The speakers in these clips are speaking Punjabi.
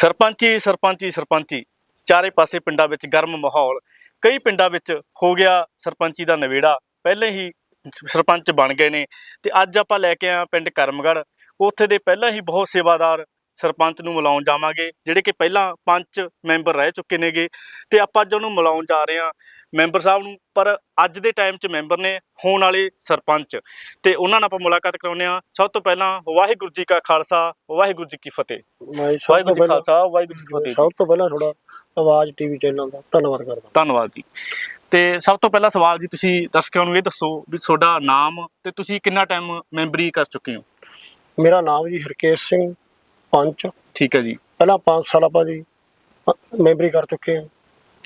ਸਰਪੰਚੀ ਸਰਪੰਚੀ ਸਰਪੰਚੀ। ਚਾਰੇ ਪਾਸੇ ਪਿੰਡਾਂ ਵਿੱਚ ਗਰਮ ਮਾਹੌਲ। ਕਈ ਪਿੰਡਾਂ ਵਿੱਚ ਹੋ ਗਿਆ ਸਰਪੰਚੀ ਦਾ ਨਵੇੜਾ। ਪਹਿਲੇ ਹੀ ਸਰਪੰਚ ਬਣ ਗਏ ਨੇ। ਤੇ ਅੱਜ ਆਪਾਂ ਲੈ ਕੇ ਆਏ ਪਿੰਡ ਕਰਮਗੜ੍ਹ। ਉੱਥੇ ਦੇ ਪਹਿਲਾਂ ਹੀ ਬਹੁਤ ਸੇਵਾਦਾਰ ਸਰਪੰਚ ਨੂੰ ਮਿਲਾਉਣ ਜਾਵਾਂਗੇ, ਜਿਹੜੇ ਕਿ ਪਹਿਲਾਂ ਪੰਜ ਮੈਂਬਰ ਰਹਿ ਚੁੱਕੇ ਨੇਗੇ। ਤੇ ਆਪਾਂ ਅੱਜ ਉਹਨੂੰ ਮਿਲਾਉਣ ਜਾ ਰਹੇ ਹਾਂ ਮੈਂਬਰ ਸਾਹਿਬ ਨੂੰ ਪਰ ਅੱਜ ਦੇ ਟਾਈਮ 'ਚ ਮੈਂਬਰ ਨੇ ਹੋਣ ਵਾਲੇ ਸਰਪੰਚ। ਤੇ ਉਹਨਾਂ ਨਾਲ ਆਪਾਂ ਮੁਲਾਕਾਤ ਕਰਾਉਂਦੇ ਹਾਂ। ਸਭ ਤੋਂ ਪਹਿਲਾਂ ਵਾਹਿਗੁਰੂ ਜੀ ਕਾ ਖਾਲਸਾ ਵਾਹਿਗੁਰੂ ਜੀ ਕੀ ਫਤਿਹ। ਵਾਹਿਗੁਰੂ ਜੀ ਖਾਲਸਾ ਵਾਹਿਗੁਰੂ ਜੀ ਕੀ ਫਤਿਹ। ਸਭ ਤੋਂ ਪਹਿਲਾਂ ਥੋੜਾ ਆਵਾਜ਼ ਟੀਵੀ ਚੈਨਲ ਦਾ ਧੰਨਵਾਦ ਕਰਦਾ। ਧੰਨਵਾਦ ਜੀ। ਤੇ ਸਭ ਤੋਂ ਪਹਿਲਾ ਸਵਾਲ ਜੀ ਤੁਸੀਂ ਦਰਸ਼ਕਾਂ ਨੂੰ ਇਹ ਦੱਸੋ ਵੀ ਤੁਹਾਡਾ ਨਾਮ ਤੇ ਤੁਸੀਂ ਕਿੰਨਾ ਟਾਈਮ ਮੈਂਬਰੀ ਕਰ ਚੁੱਕੇ ਹੋ? ਮੇਰਾ ਨਾਮ ਜੀ ਹਰਕੇਸ਼ ਸਿੰਘ ਪੰਚ। ਠੀਕ ਹੈ ਜੀ। ਪਹਿਲਾਂ 5 ਸਾਲ ਆਪਾਂ ਜੀ ਮੈਂਬਰੀ ਕਰ ਚੁੱਕੇ ਹਾਂ।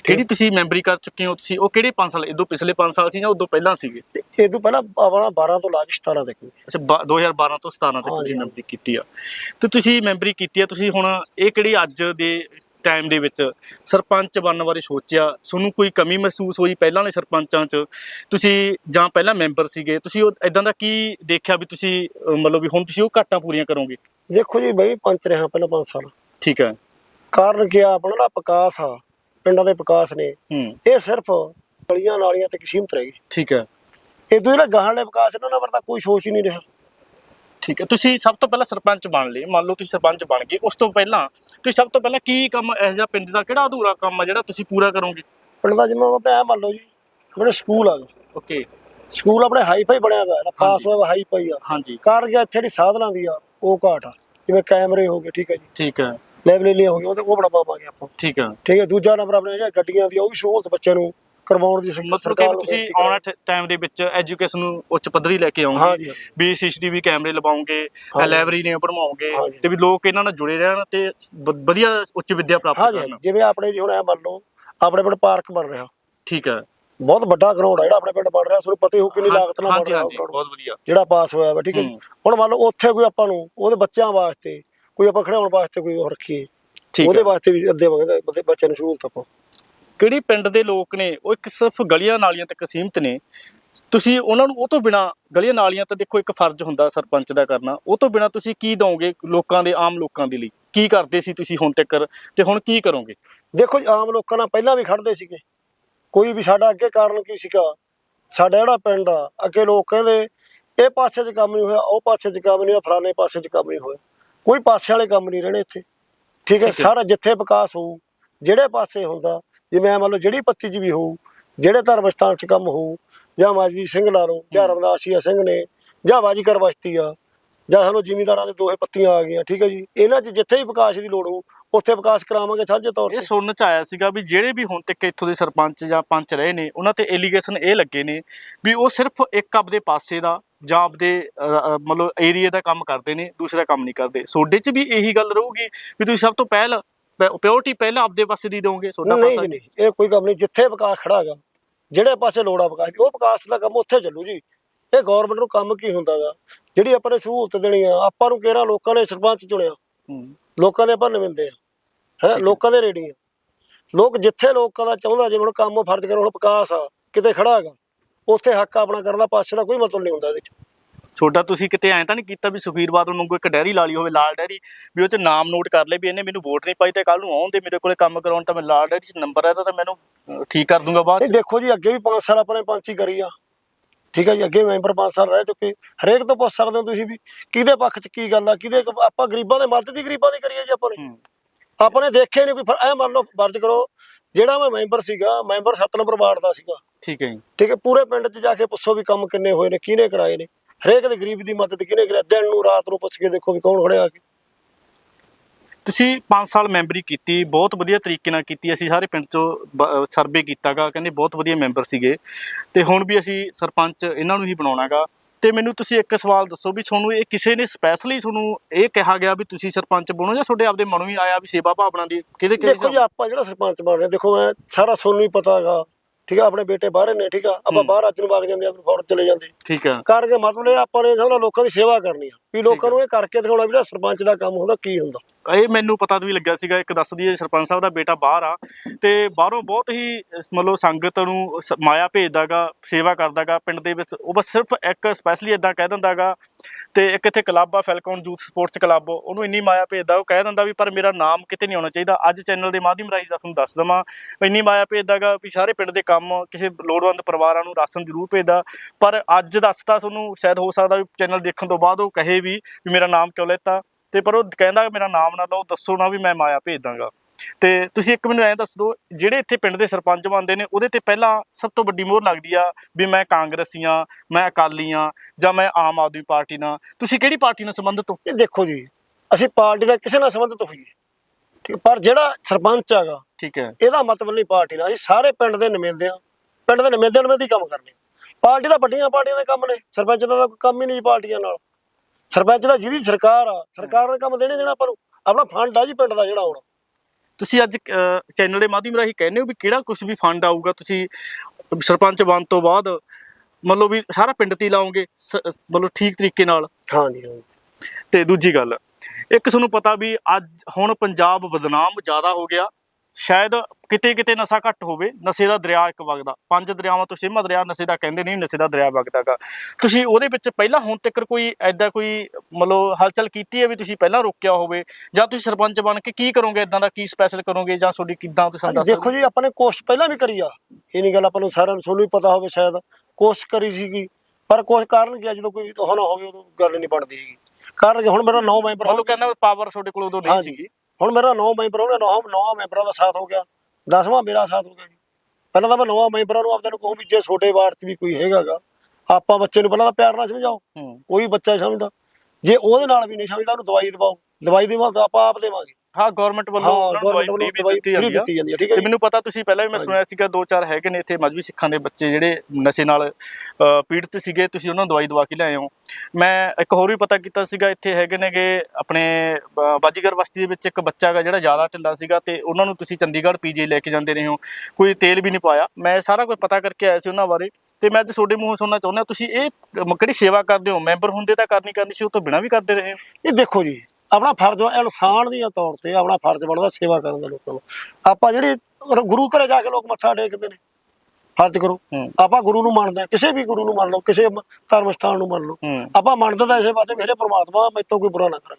ਕਿਹੜੀ ਤੁਸੀਂ ਮੈਂਬਰੀ ਕਰ ਚੁੱਕੇ ਹੋ ਤੁਸੀਂ ਉਹ ਕਿਹੜੇ 5 ਸਾਲ ਇਦੋਂ ਪਿਛਲੇ 5 ਸਾਲ ਸੀ ਜਾਂ ਉਦੋਂ ਪਹਿਲਾਂ ਸੀਗੇ? ਇਹ ਤੋਂ ਪਹਿਲਾਂ ਆਪਣਾ 12 ਤੋਂ ਲਾ ਕੇ 17 ਤੱਕ। ਅੱਛਾ ਬ- 2012 ਤੋਂ 17 ਤੱਕ ਤੁਸੀਂ। ਮੈਂਬਰੀ ਕੀਤੀ ਆ। ਤੇ ਤੁਸੀਂ ਮੈਂਬਰੀ ਕੀਤੀ ਆ ਤੁਸੀਂ ਹੁਣ ਇਹ ਕਿਹੜੀ ਅੱਜ ਦੇ ਟਾਈਮ ਦੇ ਵਿੱਚ ਸਰਪੰਚ ਬਣਨ ਬਾਰੇ ਸੋਚਿਆ? ਤੁਹਾਨੂੰ ਕੋਈ ਕਮੀ ਮਹਿਸੂਸ ਹੋਈ ਪਹਿਲਾਂ ਵਾਲੇ ਸਰਪੰਚਾਂ 'ਚ? ਤੁਸੀਂ ਜਾਂ ਪਹਿਲਾਂ ਮੈਂਬਰ ਸੀਗੇ? ਤੁਸੀਂ ਉਹ ਇਦਾਂ ਦਾ ਕੀ ਦੇਖਿਆ ਵੀ ਤੁਸੀਂ ਮਤਲਬ ਵੀ ਹੁਣ ਤੁਸੀਂ ਉਹ ਘਾਟਾਂ ਪੂਰੀਆਂ ਕਰੋਗੇ? ਦੇਖੋ ਜੀ ਬਈ ਪੰਚ ਰਿਹਾ ਪਹਿਲਾਂ 5 ਸਾਲ। ਠੀਕ ਹੈ। ਕਾਰਨ ਕੀ ਆ? ਆਪਣਾ ਨਾ ਵਿਕਾਸ ਆ। ਪਿੰਡਾਂ ਦੇ ਵਿਕਾਸ ਨੇ ਹੂੰ। ਇਹ ਸਿਰਫ ਗਲੀਆਂ ਨਾਲੀਆਂ ਤੇ ਸੀਮਤ ਰਹਿ। ਗਈ ਠੀਕ ਹੈ। ਇਹ ਤੋਂ ਜਿਹੜਾ ਗਾਹਾਂ ਵਾਲੇ ਵਿਕਾਸ ਇਹਨਾਂ ਨਾਲ ਤਾਂ ਕੋਈ ਸੋਚ ਹੀ ਨਹੀਂ ਰਿਹਾ। ਠੀਕ ਹੈ। ਤੁਸੀਂ ਸਭ ਤੋਂ ਪਹਿਲਾਂ ਸਰਪੰਚ ਬਣ ਲਏ। ਮੰਨ ਲਓ ਤੁਸੀਂ ਸਰਪੰਚ ਬਣ ਗਏ। ਉਸ ਤੋਂ ਪਹਿਲਾਂ ਤੁਸੀਂ ਸਭ ਤੋਂ ਪਹਿਲਾਂ ਕੀ ਕੰਮ ਇਹੋ ਜਿਹਾ ਪਿੰਡ ਦਾ ਕਿਹੜਾ ਅਧੂਰਾ ਕੰਮ ਆ ਜਿਹੜਾ ਤੁਸੀਂ ਪੂਰਾ ਕਰੋਗੇ? ਪਿੰਡ ਦਾ ਜਿਵੇਂ ਆਪਾਂ ਐ ਮੰਨ ਲਓ ਜੀ ਆਪਣੇ ਸਕੂਲ ਆ। ਓਕੇ। ਸਕੂਲ ਆਪਣੇ ਹਾਈ ਫਾਈ ਬਣਿਆ ਹੋਇਆ ਹੈ ਪਾਸ। ਹੋਇਆ ਹਾਈ ਫਾਈ ਆ। ਹਾਂਜੀ। ਕਾਰਨ ਕੀ ਆ, ਇੱਥੇ ਜਿਹੜੀ ਸਾਧਨਾਂ ਦੀ ਆ ਉਹ ਘਾਟ ਆ। ਜਿਵੇਂ ਕੈਮਰੇ ਹੋ ਗਏ ਠੀਕ ਹੈ ਜੀ। ਠੀਕ ਹੈ। ਲਾਇਬ੍ਰੇਰੀਆਂ ਹੋ ਗਈਆਂ ਉਹਦੇ ਉਹ ਬਣਾਵਾਂਗੇ ਆਪਾਂ ਠੀਕ ਹੈ ਠੀਕ ਹੈ ਦੂਜਾ ਨੰਬਰ ਆਪਣੇ ਜਿਹੜੀਆਂ ਗੱਡੀਆਂ ਦੀ ਆ, ਉਹ ਵੀ ਸਹੂਲਤ ਬੱਚਿਆਂ ਨੂੰ ਕਰਵਾਉਣ ਦੀ ਮਤਲਬ ਕਿ ਸਰਕਾਰ ਨੂੰ ਤੁਸੀਂ ਆਉਣ ਟਾਈਮ ਦੇ ਵਿੱਚ ਐਜੂਕੇਸ਼ਨ ਨੂੰ ਉੱਚ ਪੱਧਰੀ ਲੈ ਕੇ ਆਉਂਗੇ ਹਾਂਜੀ ਵੀ ਸੀਸੀਟੀਵੀ ਕੈਮਰੇ ਲਵਾਉਂਗੇ ਹਾਂਜੀ। ਲਾਇਬ੍ਰੇਰੀ ਨੇ ਬਣਵਾਉਂਗੇ ਹਾਂਜੀ। ਤੇ ਵੀ ਲੋਕ ਇਹਨਾਂ ਨਾਲ ਜੁੜੇ ਰਹਿਣ ਤੇ ਵ- ਵਧੀਆ ਉੱਚ ਵਿੱਦਿਆ ਪ੍ਰਾਪਤ ਕਰਨ। ਜਿਵੇਂ ਆਪਣੇ ਜੀ ਹੁਣ ਮੰਨ ਲਓ ਆਪਣੇ ਪਿੰਡ ਪਾਰਕ ਬਣ ਰਿਹਾ ਠੀਕ ਹੈ ਬਹੁਤ ਵੱਡਾ ਗਰਾਊਂਡ ਆ ਜਿਹੜਾ ਆਪਣੇ ਪਿੰਡ ਬਣ ਰਿਹਾ ਤੁਹਾਨੂੰ ਪਤਾ ਹੀ ਹੋ ਕਿੰਨੀ ਲਾਗਤ ਨਾਲ ਬਣ ਹਾਂਜੀ ਰਿਹਾ ਹਾਂਜੀ ground। ਬਹੁਤ ਵਧੀਆ ਜਿਹੜਾ ਪਾਸ ਹੋਇਆ ਵਾ ਠੀਕ ਹੈ ਜੀ ਹੂੰ। ਹੁਣ ਮੰਨ ਲਓ ਉੱਥੇ ਕੋਈ ਆਪਾਂ ਨੂੰ ਉਹਦੇ ਬੱਚਿਆਂ ਵਾਸਤੇ ਕੋਈ ਆਪਾਂ ਖੜਾਉਣ ਵਾਸਤੇ ਕੋਈ ਉਹ ਰੱਖੀਏ। ਠੀਕ ਉਹਦੇ ਵਾਸਤੇ ਵੀ ਅੱਧੇ ਬੱਚੇ- ਬੱਚਿਆਂ ਨੂੰ ਸਹੂਲਤ ਆਪਾਂ। ਕਿਹੜੀ ਪਿੰਡ ਦੇ ਲੋਕ ਨੇ ਉਹ ਇੱਕ ਸਿਰਫ ਗਲੀਆਂ ਨਾਲੀਆਂ ਤੱਕ ਸੀਮਤ ਨੇ। ਤੁਸੀਂ ਉਹਨਾਂ ਨੂੰ ਉਹ ਤੋਂ ਬਿਨਾ ਗਲੀਆਂ ਨਾਲੀਆਂ ਤਾਂ ਦੇਖੋ ਇੱਕ ਫਰਜ਼ ਹੁੰਦਾ ਸਰਪੰਚ ਦਾ ਕਰਨਾ। ਉਹ ਤੋਂ ਬਿਨਾ ਤੁਸੀਂ ਕੀ ਦਵੋਗੇ ਲੋਕਾਂ ਦੇ ਆਮ ਲੋਕਾਂ ਦੇ ਲਈ? ਕੀ ਕਰਦੇ ਸੀ ਤੁਸੀਂ ਹੁਣ ਤੱਕ? ਤੇ ਹੁਣ ਕੀ ਕਰੋਗੇ? ਦੇਖੋ ਜੀ ਆਮ ਲੋਕਾਂ ਨਾਲ ਪਹਿਲਾਂ ਵੀ ਖੜਦੇ ਸੀਗੇ। ਕੋਈ ਵੀ ਸਾਡਾ ਅੱਗੇ ਕਾਰਨ ਕੀ ਸੀਗਾ? ਸਾਡਾ ਜਿਹੜਾ ਪਿੰਡ ਆ ਅੱਗੇ ਲੋਕ ਕਹਿੰਦੇ ਇਹ ਪਾਸੇ 'ਚ ਕੰਮ ਨਹੀਂ ਹੋਇਆ ਉਹ ਪਾਸੇ 'ਚ ਕੰਮ ਨਹੀਂ ਹੋਇਆ ਫਲਾਣੇ ਪਾਸੇ 'ਚ ਕੰਮ ਨਹੀਂ ਹੋਇਆ। ਕੋਈ ਪਾਸੇ ਵਾਲੇ ਕੰਮ ਨਹੀਂ ਰਹਿਣੇ ਇੱਥੇ। ਠੀਕ ਹੈ ਹੈ। ਸਾਰਾ ਜਿੱਥੇ ਵਿਕਾਸ ਹੋਊ ਜਿਹੜੇ ਪਾਸੇ ਹੁੰਦਾ ਜਿਵੇਂ ਮੰਨ ਲਓ ਜਿਹੜੀ ਪੱਤੀ 'ਚ ਵੀ ਹੋਊ ਜਿਹੜੇ ਧਰਮ ਸਥਾਨ 'ਚ ਕੰਮ ਹੋਊ ਜਾਂ ਮਾਜਵੀ ਸਿੰਘ ਲਾ ਲਓ ਜਾਂ ਰਮਦਾਸੀਆ ਸਿੰਘ ਨੇ ਜਾਂ ਬਾਜੀਕਰ ਬਸਤੀ ਆ ਜਾਂ ਸਾਨੂੰ ਜ਼ਿਮੀਂਦਾਰਾਂ ਦੇ ਦੋਹੇ ਪੱਤੀਆਂ ਆ ਗਈਆਂ ਠੀਕ ਹੈ ਜੀ। ਇਹਨਾਂ 'ਚ ਜਿੱਥੇ ਵੀ ਵਿਕਾਸ ਦੀ ਲੋੜ ਹੋਊ ਉੱਥੇ ਵਿਕਾਸ ਕਰਾਵਾਂਗੇ ਸਾਂਝੇ ਤੌਰ ਇਹ ਤੇ। ਸੁਣਨ ਚ ਆਇਆ ਸੀਗਾ ਵੀ ਜਿਹੜੇ ਵੀ ਹੁਣ ਤੱਕ ਇੱਥੋਂ ਦੇ ਸਰਪੰਚ ਜਾਂ ਪੰਚ ਰਹੇ ਨੇ ਉਹਨਾਂ ਤੇ ਐਲੀਗੇਸ਼ਨ ਇਹ ਲੱਗੇ ਨੇ ਵੀ ਉਹ ਸਿਰਫ ਇੱਕ ਆਪਦੇ ਪਾਸੇ ਦਾ ਜਾਂ ਆਪਦੇ ਮਤਲਬ ਏਰੀਆ ਦਾ ਕੰਮ ਕਰਦੇ ਨੇ ਦੂਸਰਾ ਕੰਮ ਨਹੀਂ ਕਰਦੇ। ਸੋਡੇ 'ਚ ਵੀ ਇਹੀ ਗੱਲ ਰਹੂਗੀ ਵੀ ਤੁਸੀਂ ਸਭ ਤੋਂ ਪਹਿਲ ਪਿਓਰਟੀ ਪਹਿਲਾਂ ਆਪਦੇ ਪਾਸੇ ਦੀ ਤੁਹਾਡਾ ਨਹੀਂ ਪਾਸਾ ਨਹੀਂ ਇਹ ਕੋਈ ਕੰਮ ਨਹੀਂ। ਜਿੱਥੇ ਵਿਕਾਸ ਖੜਾ ਹੈਗਾ ਜਿਹੜੇ ਪਾਸੇ ਲੋੜ ਆ ਵਿਕਾਸ ਦੀ ਉਹ ਵਿਕਾਸ ਦਾ ਕੰਮ ਉੱਥੇ ਚੱਲੂ ਜੀ। ਇਹ ਗਵਰਨਮੈਂਟ ਨੂੰ ਕੰਮ ਕੀ ਹੁੰਦਾਗਾ ਜਿਹੜੀ ਆਪਾਂ ਨੇ ਸਹੂਲਤ ਦੇਣੀ ਆ ਆਪਾਂ ਨੂੰ ਕਿਹੜਾ ਲੋਕਾਂ ਨੇ ਸਰਪੰਚ ਚੁਣਿਆ? ਲੋਕਾਂ ਦੇ ਆਪਾਂ ਨਵਿੰਦੇ ਆ। ਹੈ। ਲੋਕਾਂ ਦੇ ਰੇੜੀ ਆ। ਲੋਕ ਜਿੱਥੇ ਲੋਕਾਂ ਦਾ ਚਾਹੁੰਦਾ ਜਿਵੇਂ ਹੁਣ ਕੰਮ ਫਰਜ਼ ਕਰੋ ਹੁਣ ਵਿਕਾਸ ਆ ਕਿਤੇ ਖੜਾ ਹੈਗਾ ਉੱਥੇ ਹੱਕ ਆਪਣਾ ਕਰਨ ਦਾ ਪਾਸੇ ਦਾ ਕੋਈ ਮਤਲਬ ਨਹੀਂ ਹੁੰਦਾ ਇਹਦੇ ਵਿੱਚ। ਤੁਹਾਡਾ ਤੁਸੀਂ ਕਿਤੇ ਐਂ ਤਾਂ ਨਹੀਂ ਕੀਤਾ ਵੀ ਸੁਖੀਰ ਬਾਦਲ ਨੂੰ ਕੋਈ ਇੱਕ ਡੈਰੀ ਲਾ ਲਈ ਹੋਵੇ ਲਾਲ ਡੈਰੀ ਵੀ ਉਹ 'ਚ ਨਾਮ ਨੋਟ ਕਰ ਲਏ ਵੀ ਇਹਨੇ ਮੈਨੂੰ ਵੋਟ ਨਹੀਂ ਪਾਈ ਤੇ ਕੱਲ ਨੂੰ ਆਉਣ ਦੇ ਮੇਰੇ ਕੋਲੇ ਕੰਮ ਕਰਾਉਣ ਤਾਂ ਮੈਂ ਲਾਲ ਡੈਰੀ 'ਚ ਨੰਬਰ ਹੈ ਤਾਂ ਮੈਨੂੰ ਠੀਕ ਕਰ ਦੂੰਗਾ ਬਾਅਦ 'ਚ। ਦੇਖੋ ਜੀ ਅੱਗੇ ਵੀ 5 ਸਾਲ ਆਪਣੇ ਪੰਚੀ ਕਰੀ ਆ। ਠੀਕ ਹੈ ਜੀ ਅੱਗੇ ਮੈਂਬਰ 5 ਸਾਲ ਰਹਿ ਚੁੱਕੇ। ਹਰੇਕ ਤੋਂ ਪੁੱਛ ਸਕਦੇ ਹੋ ਤੁਸੀਂ ਵੀ ਕਿਹਦੇ ਪੱਖ 'ਚ ਕੀ ਗੱਲ ਆ ਕਿਹਦੇ ਆਪਾਂ ਗਰੀਬਾਂ ਦੇ ਮਦਦ ਦੀ ਗਰੀਬਾਂ ਦੀ ਕਰੀਏ ਜੀ ਆਪਾਂ ਨੇ। ਆਪਾਂ ਨੇ ਦੇਖਿਆ ਨਹੀਂ ਕੋਈ ਫਰ- ਐ ਮੰਨ ਲਓ ਫਰਜ਼ ਕਰੋ ਜਿਹੜਾ ਮੈਂ ਮੈਂਬਰ ਸੀਗਾ ਮੈਂਬਰ 7 ਨੰਬਰ ਵਾਰਡ ਦਾ ਸੀਗਾ। ਠੀਕ ਹੈ ਜੀ। ਠੀਕ ਹੈ ਪੂਰੇ ਪਿੰਡ 'ਚ ਜਾ ਕੇ ਪੁੱਛੋ ਵੀ ਕੰਮ ਕਿੰਨੇ ਹੋਏ ਨੇ ਕਿਹਨੇ ਕਰਾਏ ਨੇ ਹਰੇਕ ਦੇ ਗਰੀਬ ਦੀ ਮਦਦ ਕਿਹਨੇ ਕਰਿਆ ਦਿਨ ਨੂੰ ਰਾਤ ਨੂੰ ਪੁੱਛ ਕੇ ਦੇਖੋ ਵੀ ਕੌਣ ਖੜਿਆ ਆ ਕੇ। ਤੁਸੀਂ 5 ਸਾਲ ਮੈਂਬਰੀ ਕੀਤੀ ਬਹੁਤ ਵਧੀਆ ਤਰੀਕੇ ਨਾਲ ਕੀਤੀ ਅਸੀਂ ਸਾਰੇ ਪਿੰਡ ਚੋਂ ਸਰਵੇ ਕੀਤਾਗਾ ਕਹਿੰਦੇ ਬਹੁਤ ਵਧੀਆ ਮੈਂਬਰ ਸੀਗੇ। ਤੇ ਹੁਣ ਵੀ ਅਸੀਂ ਸਰਪੰਚ ਇਹਨਾਂ ਨੂੰ ਹੀ ਬਣਾਉਣਾਗਾ। ਤੇ ਮੈਨੂੰ ਤੁਸੀਂ ਇੱਕ ਸਵਾਲ ਦੱਸੋ ਵੀ ਤੁਹਾਨੂੰ ਇਹ ਕਿਸੇ ਨੇ ਸਪੈਸ਼ਲੀ ਤੁਹਾਨੂੰ ਇਹ ਕਿਹਾ ਗਿਆ ਵੀ ਤੁਸੀਂ ਸਰਪੰਚ ਬਣੋ ਜਾਂ ਤੁਹਾਡੇ ਆਪਦੇ ਮਨੋਂ ਹੀ ਆਇਆ ਵੀ ਸੇਵਾ ਭਾਵਨਾ ਦੀ ਕਿਹਦੇ ਦੇਖੋ ਜੀ ਕਿਹਦੇ ਆਪਾਂ ਜਿਹੜਾ ਸਰਪੰਚ ਬਣ ਰਹੇ ਦੇਖੋ ਮੈਂ ਸਾਰਾ ਸੋਨੂੰ ਹੀ ਪਤਾ ਹੈਗਾ। ਠੀਕ ਆ ਆਪਣੇ ਬੇਟੇ ਬਾਹਰ ਨੇ ਠੀਕ ਆ। ਆਪਾਂ। ਬਾਹਰ ਅੱਜ ਨੂੰ ਵਗ ਜਾਂਦੇ ਆ ਫੌਰਨ ਚਲੇ ਜਾਂਦੇ। ਠੀਕ ਹੈ ਕਰਕੇ ਮਤਲਬ ਇਹ ਆਪਾਂ ਨੇ ਸਮਝੋ ਲੋਕਾਂ ਦੀ ਸੇਵਾ ਕਰਨੀ ਆ। ਵੀ ਲੋਕਾਂ ਨੂੰ ਇਹ ਕਰਕੇ ਦਿਖਾਉਣਾ ਵੀ ਸਰਪੰਚ ਦਾ ਕੰਮ ਹੁੰਦਾ ਕੀ ਹੁੰਦਾ। ਇਹ ਮੈਨੂੰ ਪਤਾ ਵੀ ਲੱਗਿਆ ਸੀਗਾ ਇੱਕ ਦੱਸਦੀ ਹੈ ਸਰਪੰਚ ਸਾਹਿਬ ਦਾ ਬੇਟਾ ਬਾਹਰ ਆ ਤੇ ਬਾਹਰੋਂ ਬਹੁਤ ਹੀ ਮਤਲਬ ਸੰਗਤ ਨੂੰ ਮਾਇਆ ਭੇਜਦਾਗਾ ਸੇਵਾ ਕਰਦਾਗਾ ਪਿੰਡ ਦੇ ਵਿੱਚ। ਉਹ ਬਸ ਸਿਰਫ ਇੱਕ ਸਪੈਸ਼ਲੀ ਇਦਾਂ ਕਹਿ ਦਿੰਦਾਗਾ ਤੇ ਇੱਕ ਇੱਥੇ ਕਲੱਬ ਆ ਫੈਲਕਨ ਯੂਥ ਸਪੋਰਟਸ ਕਲੱਬ ਉਹਨੂੰ ਇੰਨੀ ਮਾਇਆ ਭੇਜਦਾ ਉਹ ਕਹਿ ਦਿੰਦਾ ਵੀ ਪਰ ਮੇਰਾ ਨਾਮ ਕਿਤੇ ਨਹੀਂ ਆਉਣਾ ਚਾਹੀਦਾ। ਅੱਜ ਚੈਨਲ ਦੇ ਮਾਧਿਅਮ ਰਾਹੀਂ ਤੁਹਾਨੂੰ ਦੱਸ ਦਵਾਂ ਇੰਨੀ ਮਾਇਆ ਭੇਜਦਾਗਾ ਵੀ ਸਾਰੇ ਪਿੰਡ ਦੇ ਕੰਮ ਕਿਸੇ ਲੋੜਵੰਦ ਪਰਿਵਾਰਾਂ ਨੂੰ ਰਾਸ਼ਨ ਜ਼ਰੂਰ ਭੇਜਦਾ। ਪਰ ਅੱਜ ਦੱਸਤਾ ਤੁਹਾਨੂੰ ਸ਼ਾਇਦ ਹੋ ਸਕਦਾ ਵੀ ਚੈਨਲ ਦੇਖਣ ਤੋਂ ਬਾਅਦ ਉਹ ਕਹੇ ਵੀ ਵੀ ਮੇਰਾ ਨਾਮ ਕਿਉਂ ਲੈਤਾ? ਤੇ ਪਰ ਉਹ ਕਹਿੰਦਾ ਮੇਰਾ ਨਾਮ ਨਾ ਲਓ ਦੱਸੋ ਨਾ ਵੀ ਮੈਂ ਮਾਇਆ ਭੇਜ ਦਾਂਗਾ ਤੇ ਤੁਸੀਂ ਇੱਕ ਮੈਨੂੰ ਐਂ ਦੱਸ ਦਿਓ ਜਿਹੜੇ ਇੱਥੇ ਪਿੰਡ ਦੇ ਸਰਪੰਚ ਬਣਦੇ ਨੇ ਉਹਦੇ ਤੇ ਪਹਿਲਾਂ ਸਭ ਤੋਂ ਵੱਡੀ ਮੋਹਰ ਲੱਗਦੀ ਆ ਵੀ ਮੈਂ ਕਾਂਗਰਸੀ ਆ ਮੈਂ ਅਕਾਲੀ ਆ ਜਾਂ ਮੈਂ ਆਮ ਆਦਮੀ ਪਾਰਟੀ ਨਾਲ। ਤੁਸੀਂ ਕਿਹੜੀ ਪਾਰਟੀ ਨਾਲ ਸੰਬੰਧਿਤ ਹੋ? ਇਹ ਦੇਖੋ ਜੀ ਅਸੀਂ ਪਾਰਟੀ ਨਾਲ ਕਿਸੇ ਨਾਲ ਸੰਬੰਧਿਤ ਹੋਈਏ। ਠੀਕ ਪਰ ਜਿਹੜਾ ਸਰਪੰਚ ਹੈਗਾ ਠੀਕ ਹੈ। ਇਹਦਾ ਮਤਲਬ ਨਹੀਂ ਪਾਰਟੀ ਨਾਲ। ਅਸੀਂ ਸਾਰੇ ਪਿੰਡ ਦੇ ਨੁਮਾਇੰਦੇ ਆ। ਪਿੰਡ ਦੇ ਨੁਮਾਇੰਦਿਆਂ ਨੂੰ ਹੀ ਕੰਮ ਕਰਨੇ। ਪਾਰਟੀ ਦਾ ਵੱਡੀਆਂ ਪਾਰਟੀਆਂ ਦੇ ਕੰਮ ਨੇ। ਸਰਪੰਚ ਦਾ ਤਾਂ ਕੋਈ ਕੰਮ ਹੀ ਨਹੀਂ ਪਾਰਟੀਆਂ ਨਾਲ। ਸਰਪੰਚ ਦਾ ਜਿਹਦੀ ਸਰਕਾਰ ਆ ਸਰਕਾਰ ਨੇ ਕੰਮ ਦੇਣੇ ਦੇਣਾ ਆਪਾਂ ਨੂੰ। ਆਪਣਾ ਫੰਡ ਆ ਜੀ ਪਿੰਡ ਦਾ ਜਿਹੜਾ ਆਉਣਾ ਤੁਸੀਂ ਅੱਜ ਚੈਨਲ ਦੇ ਮਾਧਿਅਮ ਰਾਹੀਂ ਕਹਿੰਦੇ ਹੋ ਵੀ ਕਿਹੜਾ ਕੁਝ ਵੀ ਫੰਡ ਆਊਗਾ? ਤੁਸੀਂ ਸਰਪੰਚ ਬਣ ਤੋਂ ਬਾਅਦ ਮਤਲਬ ਵੀ ਸਾਰਾ ਪਿੰਡ ਤੇ ਸ- ਮਤਲਬ ਠੀਕ ਤਰੀਕੇ ਨਾਲ। ਹਾਂਜੀ ਹਾਂਜੀ। ਤੇ ਦੂਜੀ ਗੱਲ ਇੱਕ ਤੁਹਾਨੂੰ ਪਤਾ ਵੀ ਅੱਜ ਹੁਣ ਪੰਜਾਬ ਬਦਨਾਮ ਜ਼ਿਆਦਾ ਹੋ ਗਿਆ। ਸ਼ਾਇਦ ਕਿਤੇ ਕਿਤੇ ਨਸ਼ਾ ਘੱਟ ਹੋਵੇ ਨਸ਼ੇ ਦਾ ਦਰਿਆ ਇੱਕ ਵਗਦਾ। ਪੰਜ ਦਰਿਆਵਾਂ ਤੋਂ ਛੇਵਾਂ ਦਰਿਆ ਨਸ਼ੇ ਦਾ ਕਹਿੰਦੇ ਨਹੀਂ ਨਸ਼ੇ ਦਾ ਦਰਿਆ ਵਗਦਾਗਾ। ਤੁਸੀਂ ਉਹਦੇ ਵਿੱਚ ਪਹਿਲਾਂ ਹੁਣ ਤੱਕ ਕੋਈ ਐਦਾਂ ਕੋਈ ਮਤਲਬ ਹਲਚਲ ਕੀਤੀ ਹੈ ਵੀ ਤੁਸੀਂ ਪਹਿਲਾਂ ਰੋਕਿਆ ਹੋਵੇ? ਜਾਂ ਤੁਸੀਂ ਸਰਪੰਚ ਬਣ ਕੇ ਕੀ ਕਰੋਗੇ? ਇਦਾਂ ਦਾ ਕੀ ਸਪੈਸ਼ਲ ਕਰੋਗੇ? ਜਾਂ ਤੁਹਾਡੀ ਕਿੱਦਾਂ ਤੁਸੀਂ ਦੱਸ ਦੇਖੋ ਜੀ ਆਪਾਂ ਨੇ ਕੋਸ਼ਿਸ਼ ਪਹਿਲਾਂ ਵੀ ਕਰੀ ਆ। ਇਹ ਨਹੀਂ ਗੱਲ ਆਪਾਂ ਨੂੰ ਸਾਰਿਆਂ ਨੂੰ ਤੁਹਾਨੂੰ ਵੀ ਪਤਾ ਹੋਵੇ ਸ਼ਾਇਦ। ਕੋਸ਼ਿਸ਼ ਕਰੀ ਸੀਗੀ। ਪਰ ਕੁਝ ਕਾਰਨ ਕੀ ਆ, ਜਦੋਂ ਕੋਈ ਨਾ ਹੋਵੇ ਉਦੋਂ ਗੱਲ ਨਹੀਂ ਬਣਦੀ ਕਾਰਨ ਕੀ? ਹੁਣ ਮੇਰਾ 9 ਮੈਂਬਰ ਮਤਲਬ ਕਹਿੰਦਾ ਪਾਵਰ ਤੁਹਾਡੇ ਕੋਲ ਉਦੋਂ ਨਹੀਂ। ਸੀਗੀ। ਹੁਣ ਮੇਰਾ 9 ਮੈਂਬਰ ਉਹਨੇ 9 9 ਮੈਂਬਰਾਂ ਦਾ ਸਾਥ ਹੋ ਗਿਆ। 10ਵਾਂ ਮੇਰਾ ਸਾਥ ਹੋ ਗਿਆ ਜੀ। ਪਹਿਲਾਂ ਤਾਂ ਮੈਂ 9 ਮੈਂਬਰਾਂ ਨੂੰ ਆਪਦੇ ਨੂੰ ਕਹੂੰ ਵੀ ਜੇ ਛੋਟੇ ਵਾਰਡ 'ਚ ਵੀ ਕੋਈ ਹੈਗਾਗਾ ਆਪਾਂ ਬੱਚੇ ਨੂੰ ਪਹਿਲਾਂ ਤਾਂ ਪਿਆਰ ਨਾਲ ਸਮਝਾਓ। ਕੋਈ ਬੱਚਾ ਸਮਝਦਾ। ਜੇ ਉਹਦੇ ਨਾਲ ਵੀ ਨਹੀਂ ਸਮਝਦਾ ਉਹਨੂੰ ਦਵਾਈ ਦਵਾਓ। ਦਵਾਈ ਦੇਵਾਂਗੇ ਆਪਾਂ ਆਪ ਦੇਵਾਂਗੇ। ਹਾਂ ਗਵਰਨਮੈਂਟ ਵੱਲੋਂ ਹਾਂ ਗਵਰਨਮੈਂਟ ਵੱਲੋਂ ਦਵਾਈ ਦਿੱਤੀ free ਜਾਂਦੀ ਆ। ਦਿੱਤੀ ਜਾਂਦੀ ਹੈ ਠੀਕ ਹੈ ਤੇ ਮੈਨੂੰ ਪਤਾ ਤੁਸੀਂ ਪਹਿਲਾਂ ਵੀ ਮੈਂ। ਸੁਣਿਆ ਸੀਗਾ ਦੋ ਚਾਰ ਹੈਗੇ ਨੇ ਇੱਥੇ ਮਜਬੀ ਸਿੱਖਾਂ ਦੇ ਬੱਚੇ ਜਿਹੜੇ ਨਸ਼ੇ ਨਾਲ ਪੀੜਤ ਸੀਗੇ ਤੁਸੀਂ ਉਹਨਾਂ ਨੂੰ ਦਵਾਈ ਦਵਾ ਕੇ ਲਿਆਏ ਹੋ। ਮੈਂ ਇੱਕ ਹੋਰ ਵੀ ਪਤਾ ਕੀਤਾ ਸੀਗਾ ਇੱਥੇ ਹੈਗੇ ਨੇਗੇ ਆਪਣੇ ਬਾਜੀਗਰ ਬਸਤੀ ਦੇ ਵਿੱਚ ਇੱਕ ਬੱਚਾ ਹੈਗਾ ਜਿਹੜਾ ਜ਼ਿਆਦਾ ਢਿੱਲਾ ਸੀਗਾ ਤੇ ਉਹਨਾਂ ਨੂੰ ਤੁਸੀਂ ਚੰਡੀਗੜ੍ਹ ਪੀਜੀ ਲੈ ਕੇ ਜਾਂਦੇ ਰਹੇ ਹੋ। ਕੋਈ ਤੇਲ ਵੀ ਨਹੀਂ ਪਾਇਆ। ਮੈਂ ਸਾਰਾ ਕੁਝ ਪਤਾ ਕਰਕੇ ਆਇਆ ਸੀ ਉਹਨਾਂ ਬਾਰੇ ਤੇ ਮੈਂ ਅੱਜ ਤੁਹਾਡੇ ਮੂੰਹੋਂ ਸੁਣਨਾ ਚਾਹੁੰਦਾ ਤੁਸੀਂ ਇਹ ਕਿਹੜੀ ਸੇਵਾ ਕਰਦੇ ਹੋ? ਮੈਂਬਰ ਹੁੰਦੇ ਤਾਂ ਕਰਨੀ ਕਰਨੀ ਸੀ ਉਹ ਤੋਂ ਬਿਨਾਂ ਵੀ ਕਰਦੇ ਰਹੇ ਹੋ? ਇਹ ਦੇਖੋ ਜੀ ਆਪਣਾ ਫਰਜ਼ ਇਨਸਾਨ ਦੀ ਤੌਰ ਤੇ ਆਪਣਾ ਫਰਜ਼ ਬਣਦਾ ਸੇਵਾ ਕਰਨ ਦਾ ਲੋਕਾਂ ਨੂੰ। ਆਪਾਂ ਜਿਹੜੀ ਗੁਰੂ ਘਰੇ ਜਾ ਕੇ ਲੋਕ ਮੱਥਾ ਟੇਕਦੇ ਨੇ ਫਰਜ਼ ਕਰੋ। ਆਪਾਂ ਗੁਰੂ ਨੂੰ ਮੰਨਦੇ ਕਿਸੇ ਵੀ ਗੁਰੂ ਨੂੰ ਮੰਨ ਲਓ ਕਿਸੇ ਧਰਮ ਸਥਾਨ ਨੂੰ ਮੰਨ ਲਓ। ਆਪਾਂ ਮੰਨਦੇ ਤਾਂ ਇਸੇ ਬਾਤੇ ਮੇਰੇ ਪ੍ਰਮਾਤਮਾ ਮੈਤੋਂ ਕੋਈ ਬੁਰਾ ਨਾ ਕਰੇ।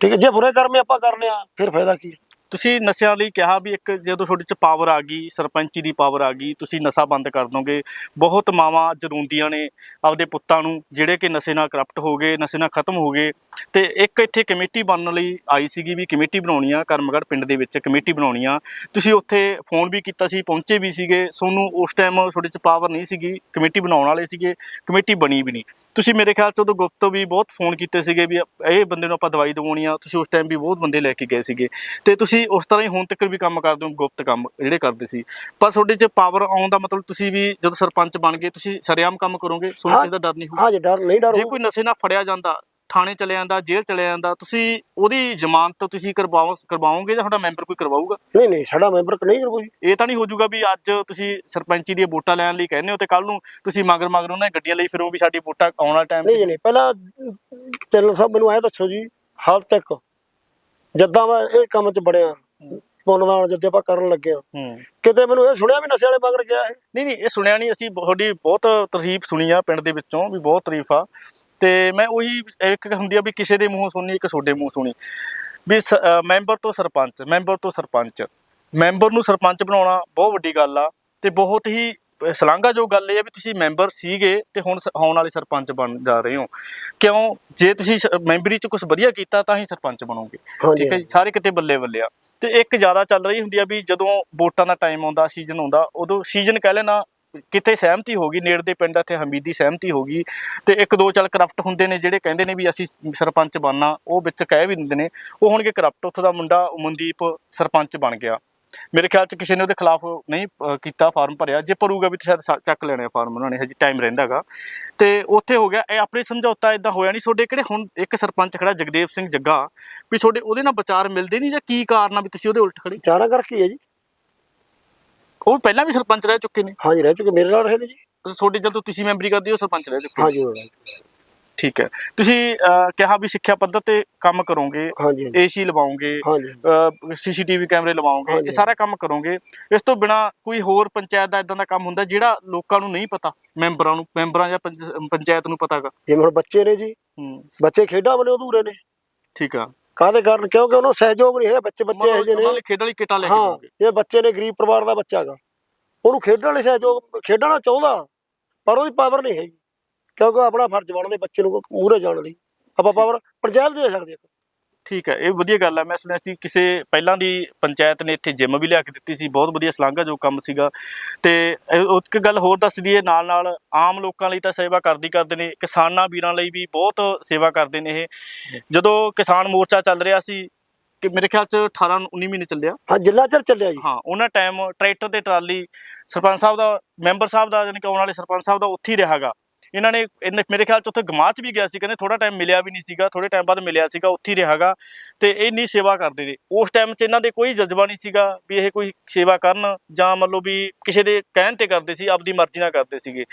ਠੀਕ ਹੈ ਜੇ ਬੁਰੇ ਕਰਮੇ ਆਪਾਂ ਕਰਨੇ ਆ ਫਿਰ ਫਾਇਦਾ ਕੀ ਹੈ? ਤੁਸੀਂ ਨਸ਼ਿਆਂ ਲਈ ਕਿਹਾ ਵੀ ਇੱਕ ਜਦੋਂ ਤੁਹਾਡੇ ਚ ਪਾਵਰ ਆ ਗਈ, ਸਰਪੰਚੀ ਦੀ ਪਾਵਰ ਆ ਗਈ, ਤੁਸੀਂ ਨਸ਼ਾ ਬੰਦ ਕਰ ਦੋਗੇ। ਬਹੁਤ ਮਾਵਾਂ ਜਰੂੰਦੀਆਂ ਨੇ ਆਪਦੇ ਪੁੱਤਾਂ ਨੂੰ, ਜਿਹੜੇ ਕਿ ਨਸ਼ੇ ਨਾਲ ਕਰਪਟ ਹੋ ਗਏ, ਨਸ਼ੇ ਨਾਲ ਖਤਮ ਹੋ ਗਏ। ਤੇ ਇੱਕ ਇੱਥੇ ਕਮੇਟੀ ਬਣਨ ਲਈ ਆਈ ਸੀਗੀ ਵੀ ਕਮੇਟੀ ਬਣਾਉਣੀ ਆ, ਕਰਮਗੜ੍ਹ ਪਿੰਡ ਦੇ ਵਿੱਚ ਕਮੇਟੀ ਬਣਾਉਣੀ ਆ। ਤੁਸੀਂ ਉੱਥੇ ਫੋਨ ਵੀ ਕੀਤਾ ਸੀ, ਪਹੁੰਚੇ ਵੀ ਸੀਗੇ। ਤੁਹਾਨੂੰ ਉਸ ਟਾਈਮ ਤੁਹਾਡੇ ਚ ਪਾਵਰ ਨਹੀਂ ਸੀਗੀ, ਕਮੇਟੀ ਬਣਾਉਣ ਵਾਲੇ ਸੀਗੇ, ਕਮੇਟੀ ਬਣੀ ਵੀ ਨਹੀਂ। ਤੁਸੀਂ ਮੇਰੇ ਖਿਆਲ ਚ ਉਦੋਂ ਗੁਪਤ ਵੀ ਬਹੁਤ ਫੋਨ ਕੀਤੇ ਸੀਗੇ ਵੀ ਇਹ ਬੰਦੇ ਨੂੰ ਆਪਾਂ ਦਵਾਈ ਦਵਾਉਣੀ ਆ। ਤੁਸੀਂ ਉਸ ਟਾਈਮ ਵੀ ਬਹੁਤ ਬੰਦੇ ਲੈ ਕੇ ਗਏ ਸੀਗੇ। ਤੇ ਤੁਸੀਂ ਉਸ ਤਰ੍ਹਾਂ ਹੀ ਹੁਣ ਤੱਕ ਵੀ ਕੰਮ ਕਰਦੇ ਹੋ ਗੁਪਤ ਕੰਮ ਜਿਹੜੇ ਕਰਦੇ ਸੀ ਪਰ ਤੁਹਾਡੇ 'ਚ ਪਾਵਰ ਆਉਣ ਦਾ ਮਤਲਬ ਤੁਸੀਂ ਵੀ ਜਦੋਂ ਸਰਪੰਚ ਬਣ ਗਏ ਤੁਸੀਂ ਸਰੇਆਮ ਕੰਮ ਕਰੋਗੇ ਤੁਹਾਨੂੰ। ਇਹਦਾ ਡਰ ਨਹੀਂ ਹੋਊ ਹਾਂ ਜੇ ਡਰ ਨਹੀਂ ਡਰ ਜੇ। ਕੋਈ ਨਸ਼ੇ ਨਾਲ ਫੜਿਆ ਜਾਂਦਾ ਥਾਣੇ ਚਲੇ ਜਾਂਦਾ ਜੇਲ੍ਹ ਚਲੇ ਜਾਂਦਾ ਤੁਸੀਂ ਉਹਦੀ ਜ਼ਮਾਨਤ ਤੁਸੀਂ ਕਰਵਾਓ ਕਰਵਾਓਗੇ ਜਾਂ ਤੁਹਾਡਾ ਮੈਂਬਰ ਕੋਈ ਕਰਵਾਊਗਾ ਨਹੀਂ ਨਹੀਂ ਸਾਡਾ ਮੈਂਬਰ ਨਹੀਂ ਕਰੋ ਜੀ ਇਹ ਤਾਂ ਨਹੀਂ ਹੋ ਜਾਊਗਾ ਵੀ ਅੱਜ ਤੁਸੀਂ ਸਰਪੰਚੀ ਦੀਆਂ ਵੋਟਾਂ ਲੈਣ ਲਈ ਕਹਿੰਦੇ ਹੋ ਤੇ ਕੱਲ ਨੂੰ ਤੁਸੀਂ ਮਗਰ ਮਗਰ ਉਹਨਾਂ ਗੱਡੀਆਂ ਲਈ ਫਿਰੋ ਵੀ ਸਾਡੀ ਵੋਟਾਂ ਆਉਣ ਵਾਲਾ ਟਾਈਮ ਨਹੀਂ ਨਹੀਂ ਪਹਿਲਾਂ ਚੈਨਲ ਸਾਹਿਬ ਮੈਨੂੰ ਐ ਦੱਸੋ ਜੀ ਹਾਲ ਤੱਕ ਜਦਾਂ ਮੈਂ ਇਹ ਕੰਮ 'ਚ ਬੜਿਆ ਪੁੰਨਦਾਨ ਜਦ ਆਪਾਂ ਕਰਨ ਲੱਗੇ ਆ ਹੂੰ। ਕਿਤੇ ਮੈਨੂੰ ਇਹ ਸੁਣਿਆ ਵੀ ਨਸ਼ੇ ਵਾਲੇ ਮਗਰ ਗਿਆ ਇਹ? ਨਹੀਂ ਨਹੀਂ ਇਹ ਸੁਣਿਆ ਨਹੀਂ ਅਸੀਂ ਤੁਹਾਡੀ ਬਹੁਤ ਤਾਰੀਫ ਸੁਣੀ ਆ ਪਿੰਡ ਦੇ ਵਿੱਚੋਂ ਵੀ ਬਹੁਤ ਤਾਰੀਫ ਆ। ਤੇ ਮੈਂ ਉਹੀ ਇੱਕ ਹੁੰਦੀ ਆ ਵੀ ਕਿਸੇ ਦੇ ਮੂੰਹੋਂ ਸੁਣੀ ਇੱਕ ਤੁਹਾਡੇ ਮੂੰਹ ਸੁਣੀ। ਵੀ ਮੈਂਬਰ ਤੋਂ ਸਰਪੰਚ ਮੈਂਬਰ ਤੋਂ ਸਰਪੰਚ। ਮੈਂਬਰ ਨੂੰ ਸਰਪੰਚ ਬਣਾਉਣਾ ਬਹੁਤ ਵੱਡੀ ਗੱਲ ਆ ਤੇ ਬਹੁਤ ਹੀ ਸਲਾਂਗਾ ਜੋ ਗੱਲ ਇਹ ਆ ਵੀ ਤੁਸੀਂ ਮੈਂਬਰ ਸੀਗੇ ਤੇ ਹੁਣ ਆਉਣ ਵਾਲੇ ਸਰਪੰਚ ਬਣ ਜਾ ਰਹੇ ਹੋ। ਕਿਉਂ? ਜੇ ਤੁਸੀਂ ਮੈਂਬਰੀ ਚ ਕੁਝ ਵਧੀਆ ਕੀਤਾ ਤਾਂ ਹੀ ਸਰਪੰਚ ਬਣੋਗੇ। ਠੀਕ ਹੈ ਜੀ? ਸਾਰੇ ਕਿਤੇ ਬੱਲੇ ਬੱਲੇ ਆ। ਤੇ ਇੱਕ ਜ਼ਿਆਦਾ ਚੱਲ ਰਹੀ ਹੁੰਦੀ ਆ ਵੀ ਜਦੋਂ ਵੋਟਾਂ ਦਾ ਟਾਈਮ ਆਉਂਦਾ ਸੀਜ਼ਨ ਆਉਂਦਾ ਉਦੋਂ ਸੀਜ਼ਨ ਕਹਿ ਲੈਣਾ ਕਿਤੇ ਸਹਿਮਤੀ ਹੋ ਗਈ ਨੇੜ ਦੇ ਪਿੰਡ ਇੱਥੇ ਹਮੀਦੀ ਸਹਿਮਤੀ ਹੋ ਗਈ ਤੇ ਇੱਕ ਦੋ ਚੱਲ ਕਰਪਟ ਹੁੰਦੇ ਨੇ ਜਿਹੜੇ ਕਹਿੰਦੇ ਨੇ ਵੀ ਅਸੀਂ ਸਰਪੰਚ ਬਣਨਾ ਉਹ ਵਿੱਚ ਕਹਿ ਵੀ ਦਿੰਦੇ ਨੇ ਉਹ ਹੋਣਗੇ ਕਰਪਟ ਉੱਥੋਂ ਦਾ ਮੁੰਡਾ ਮਨਦੀਪ ਸਰਪੰਚ ਬਣ ਗਿਆ। ਮੇਰੇ ਖਿਆਲ ਚ ਕਿਸੇ ਨੇ ਉਹਦੇ ਖਿਲਾਫ ਨਹੀਂ ਕੀਤਾ ਫਾਰਮ ਭਰਿਆ। ਜੇ ਭਰੂਗਾ ਵੀ ਤਾਂ ਸ਼ਾਇਦ ਚੱਕ ਲੈਣੇ ਆ ਫਾਰਮ ਉਹਨਾਂ ਨੇ ਹਜੇ ਟਾਈਮ ਰਹਿੰਦਾਗਾ ਤੇ ਉੱਥੇ ਹੋ ਗਿਆ ਇਹ ਆਪਣੀ ਸਮਝੌਤਾ ਇਦਾਂ ਹੋਇਆ ਨਹੀਂ ਤੁਹਾਡੇ ਕਿਹੜੇ ਹੁਣ ਇੱਕ ਸਰਪੰਚ ਖੜਾ ਜਗਦੇਵ ਸਿੰਘ ਜੱਗਾ ਵੀ ਤੁਹਾਡੇ ਉਹਦੇ ਨਾਲ ਵਿਚਾਰ ਮਿਲਦੇ ਨਹੀਂ ਜਾਂ ਕੀ ਕਾਰਨ ਆ ਵੀ ਤੁਸੀਂ ਉਹਦੇ ਉਲਟ ਖੜੇ? ਚਾਰਾ ਕਰਕੇ ਹੀ ਜੀ। ਉਹ ਪਹਿਲਾਂ ਵੀ ਸਰਪੰਚ ਰਹਿ ਚੁੱਕੇ ਨੇ। ਹਾਂਜੀ ਰਹਿ ਚੁੱਕੇ ਮੇਰੇ ਨਾਲ ਰਹੇ ਨੇ ਜੀ। ਤੁਹਾਡੇ ਜਦੋਂ ਤੁਸੀਂ ਮੈਂਬਰੀ ਕਰਦੇ ਹੋ ਸਰਪੰਚ ਰਹਿ ਚੁੱਕੇ। ਹਾਂਜੀ ਹੋ ਠੀਕ ਹੈ। ਤੁਸੀਂ ਅਹ, ਕਿਹਾ ਵੀ ਸਿੱਖਿਆ ਪੱਧਰ ਤੇ ਕੰਮ ਕਰੋਗੇ ਹਾਂਜੀ ਹਾਂਜੀ। ਏਸੀ ਲਵਾਓਗੇ ਹਾਂਜੀ ਸੀਸੀਟੀਵੀ ਕੈਮਰੇ ਲਵਾਓਗੇ ਇਹ ਹਾਂਜੀ। ਸਾਰਾ ਕੰਮ ਕਰੋਗੇ। ਇਸ ਤੋਂ ਬਿਨਾ ਕੋਈ ਹੋਰ ਪੰਚਾਇਤ ਦਾ ਇਦਾਂ ਦਾ ਕੰਮ ਹੁੰਦਾ ਜਿਹੜਾ ਲੋਕਾਂ ਨੂੰ ਨਹੀਂ ਪਤਾ ਮੈਂਬਰਾਂ ਨੂੰ ਮੈਂਬਰਾਂ ਜਾਂ ਪੰਚ- ਪੰਚਾਇਤ ਨੂੰ ਪਤਾਗਾ ਜਿਵੇਂ ਹੁਣ ਬੱਚੇ ਨੇ ਜੀ ਹੂੰ। ਬੱਚੇ ਖੇਡਾਂ ਵਾਲੇ ਅਧੂਰੇ ਨੇ। ਠੀਕ ਆ। ਕਾਹਦੇ ਕਾਰਨ? ਕਿਉਂਕਿ ਉਹਨਾਂ ਨੂੰ ਸਹਿਯੋਗ ਨਹੀਂ ਹੈ ਬੱਚੇ ਬੱਚੇ ਇਹੋ ਜਿਹੇ ਉਹਨਾਂ ਨੇ ਲਈ ਖੇਡਾਂ ਲਈ ਕਿਟਾਂ ਲੈ ਕੇ ਹਾਂ ਇਹ ਬੱਚੇ ਨੇ ਗਰੀਬ ਪਰਿਵਾਰ ਦਾ ਬੱਚਾ ਹੈਗਾ ਉਹਨੂੰ ਖੇਡਣ ਲਈ ਸਹਿਯੋਗ ਖੇਡਣਾ ਚਾਹੁੰਦਾ ਪਰ ਉਹਦੀ ਪਾਵਰ ਨਹੀਂ ਹੈਗੀ। ਕਿਉਂਕਿ ਆਪਣਾ ਫਰਜ਼ ਬਣਦੇ ਬੱਚੇ ਨੂੰ ਮੂਹਰੇ ਜਾਣ ਲਈ। ਆਪਾਂ ਪਾਵਰ ਪੰਚਾਇਤ ਦੇ ਸਕਦੇ ਹਾਂ। ਠੀਕ ਹੈ ਇਹ ਵਧੀਆ ਗੱਲ ਹੈ। ਮੈਂ ਸੁਣਿਆ ਸੀ ਕਿਸੇ ਪਹਿਲਾਂ ਦੀ ਪੰਚਾਇਤ ਨੇ ਇੱਥੇ ਜਿਮ ਵੀ ਲਿਆ ਕੇ ਦਿੱਤੀ ਸੀ ਬਹੁਤ ਵਧੀਆ ਸਲਾਘਾ ਜੋ ਕੰਮ ਸੀਗਾ। ਤੇ ਇੱਕ ਗੱਲ ਹੋਰ ਦੱਸ ਦਈਏ ਨਾਲ ਨਾਲ ਆਮ ਲੋਕਾਂ ਲਈ ਤਾਂ ਸੇਵਾ ਕਰਦੀ ਕਰਦੇ ਨੇ ਕਿਸਾਨਾਂ ਵੀਰਾਂ ਲਈ ਵੀ ਬਹੁਤ ਸੇਵਾ ਕਰਦੇ ਨੇ ਇਹ। ਜਦੋਂ ਕਿਸਾਨ ਮੋਰਚਾ ਚੱਲ ਰਿਹਾ ਸੀ ਕਿ ਮੇਰੇ ਖਿਆਲ ਚ 18 19 ਮਹੀਨੇ ਚੱਲਿਆ। ਹਾਂ ਜਿੰਨਾ ਚਿਰ ਚੱਲਿਆ ਜੀ। ਹਾਂ ਉਹਨਾਂ ਟਾਈਮ ਟਰੈਕਟਰ ਤੇ ਟਰਾਲੀ ਸਰਪੰਚ ਸਾਹਿਬ ਦਾ ਮੈਂਬਰ ਸਾਹਿਬ ਦਾ ਯਾਨੀ ਕਿ ਆਉਣ ਵਾਲੇ ਸਰਪੰਚ ਸਾਹਿਬ ਦਾ ਉੱਥੇ ਹੀ ਰਿਹਾਗਾ ਇਹਨਾਂ ਨੇ ਇਹਨੇ ਮੇਰੇ ਖਿਆਲ ਚ ਉੱਥੇ ਗਮਾਚ ਵੀ ਗਿਆ ਸੀ, ਕਹਿੰਦੇ ਥੋੜਾ ਟਾਈਮ ਮਿਲਿਆ ਵੀ ਨਹੀਂ ਸੀਗਾ ਥੋੜੇ ਟਾਈਮ ਬਾਅਦ ਮਿਲਿਆ ਸੀਗਾ, ਉੱਥੇ ਹੀ ਰਿਹਾਗਾ ਤੇ ਇਹ ਨਹੀਂ ਸੇਵਾ ਕਰਦੇ ਨੇ ਉਸ ਟਾਈਮ 'ਚ ਇਹਨਾਂ ਦੇ ਕੋਈ ਜਜ਼ਬਾ ਨਹੀਂ ਸੀਗਾ ਵੀ ਇਹ ਕੋਈ ਸੇਵਾ ਕਰਨ ਜਾਂ ਮੰਨ ਲਓ ਵੀ ਕਿਸੇ ਦੇ ਕਹਿਣ ਤੇ ਕਰਦੇ ਸੀ, ਆਪਦੀ ਮਰਜ਼ੀ ਨਾਲ ਕਰਦੇ ਸੀਗੇ।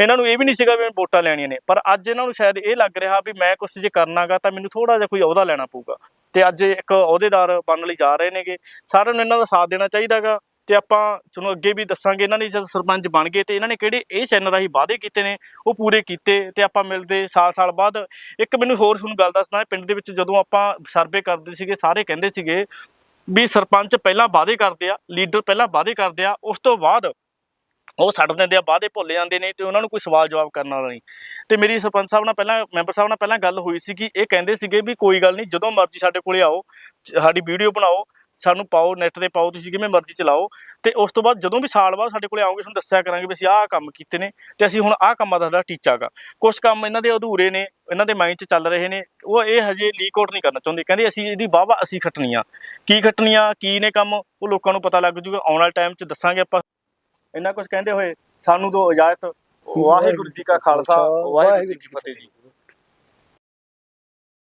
ਇਹਨਾਂ ਨੂੰ ਇਹ ਵੀ ਨਹੀਂ ਸੀਗਾ ਵੀ ਮੈਂ ਵੋਟਾਂ ਲੈਣੀਆਂ ਨੇ, ਪਰ ਅੱਜ ਇਹਨਾਂ ਨੂੰ ਸ਼ਾਇਦ ਇਹ ਲੱਗ ਰਿਹਾ ਵੀ ਮੈਂ ਕੁਛ ਜੇ ਕਰਨਾਗਾ ਤਾਂ ਮੈਨੂੰ ਥੋੜਾ ਜਿਹਾ ਕੋਈ ਅਹੁਦਾ ਲੈਣਾ ਪਊਗਾ। ਤੇ ਅੱਜ ਇੱਕ ਅਹੁਦੇਦਾਰ ਬਣਨ ਲਈ ਜਾ ਰਹੇ ਨੇਗੇ। ਸਾਰਿਆਂ ਨੂੰ ਇਹਨਾਂ ਦਾ ਸਾਥ ਦੇਣਾ ਚਾਹੀਦਾਗਾ ਤੇ ਆਪਾਂ ਤੁਹਾਨੂੰ ਅੱਗੇ ਵੀ ਦੱਸਾਂਗੇ, ਇਹਨਾਂ ਨੇ ਜਦ ਸਰਪੰਚ ਬਣ ਗਏ ਤੇ ਇਹਨਾਂ ਨੇ ਕਿਹੜੇ ਇਹ ਚੈਨਲ ਰਾਹੀਂ ਵਾਅਦੇ ਕੀਤੇ ਨੇ, ਉਹ ਪੂਰੇ ਕੀਤੇ ਤੇ ਆਪਾਂ ਮਿਲਦੇ ਸਾਲ-ਸਾਲ ਬਾਅਦ। ਇੱਕ ਮੈਨੂੰ ਹੋਰ ਤੁਹਾਨੂੰ ਗੱਲ ਦੱਸਣਾ ਪਿੰਡ ਦੇ ਵਿੱਚ ਜਦੋਂ ਆਪਾਂ ਸਰਵੇ ਕਰਦੇ ਸੀਗੇ, ਸਾਰੇ ਕਹਿੰਦੇ ਸੀਗੇ ਵੀ ਸਰਪੰਚ ਪਹਿਲਾਂ ਵਾਅਦੇ ਕਰਦੇ ਆ, ਲੀਡਰ ਪਹਿਲਾਂ ਵਾਅਦੇ ਕਰਦੇ ਆ, ਉਸ ਤੋਂ ਬਾਅਦ ਉਹ ਛੱਡ ਦਿੰਦੇ ਆ, ਵਾਅਦੇ ਭੁੱਲ ਜਾਂਦੇ ਨੇ ਤੇ ਉਹਨਾਂ ਨੂੰ ਕੋਈ ਸਵਾਲ ਜਵਾਬ ਕਰਨ ਵਾਲਾ ਨਹੀਂ। ਤੇ ਮੇਰੀ ਸਰਪੰਚ ਸਾਹਿਬ ਨਾਲ ਪਹਿਲਾਂ, ਮੈਂਬਰ ਸਾਹਿਬ ਨਾਲ ਪਹਿਲਾਂ ਗੱਲ ਹੋਈ ਸੀ ਕਿ ਇਹ ਕਹਿੰਦੇ ਸੀਗੇ ਵੀ ਕੋਈ ਗੱਲ ਨਹੀਂ, ਜਦੋਂ ਮਰਜ਼ੀ ਸਾਡੇ ਕੋਲੇ ਆਓ, ਸਾਡੀ ਵੀਡੀਓ ਬਣਾਓ ਸਾਨੂੰ ਪਾਓ ਨੈਟ ਤੇ ਪਾਓ ਤੁਸੀਂ ਕਿਵੇਂ ਮਰਜ਼ੀ ਚਲਾਓ। ਤੇ ਉਸ ਤੋਂ ਬਾਅਦ ਜਦੋਂ ਵੀ ਸਾਲ ਬਾਅਦ ਸਾਡੇ ਕੋਲੇ ਆਓਗੇ ਤੁਹਾਨੂੰ ਦੱਸਿਆ ਕਰਾਂਗੇ ਵੀ ਅਸੀਂ ਆਹ ਕੰਮ ਕੀਤੇ ਨੇ ਤੇ ਅਸੀਂ ਹੁਣ ਆਹ ਕੰਮਾਂ ਦਾ ਸਾਡਾ ਟੀਚਾ ਗਾ। ਕੁਝ ਕੰਮ ਇਹਨਾਂ ਦੇ ਅਧੂਰੇ ਨੇ ਇਹਨਾਂ ਦੇ ਮਾਈਂਡ 'ਚ ਚੱਲ ਰਹੇ ਨੇ ਉਹ ਇਹ ਹਜੇ ਲੀਕ ਆਊਟ ਨਹੀਂ ਕਰਨਾ ਚਾਹੁੰਦੇ। ਕਹਿੰਦੇ ਅਸੀਂ ਇਹਦੀ ਵਾਹਵਾ ਅਸੀਂ ਖੱਟਣੀ ਆ ਕੀ ਖੱਟਣੀ ਆ ਕੀ ਨੇ ਕੰਮ ਉਹ ਲੋਕਾਂ ਨੂੰ ਪਤਾ ਲੱਗ ਜੂਗਾ। ਆਉਣ ਵਾਲੇ ਟਾਈਮ 'ਚ ਦੱਸਾਂਗੇ ਆਪਾਂ। ਇੰਨਾ ਕੁਝ ਕਹਿੰਦੇ ਹੋਏ ਸਾਨੂੰ ਦੋ ਇਜਾਜ਼ਤ। ਵਾਹਿਗੁਰੂ ਜੀ ਕਾ ਖਾਲਸਾ ਵਾਹਿਗੁਰੂ ਜੀ ਕੀ ਫਤਿਹ ਜੀ।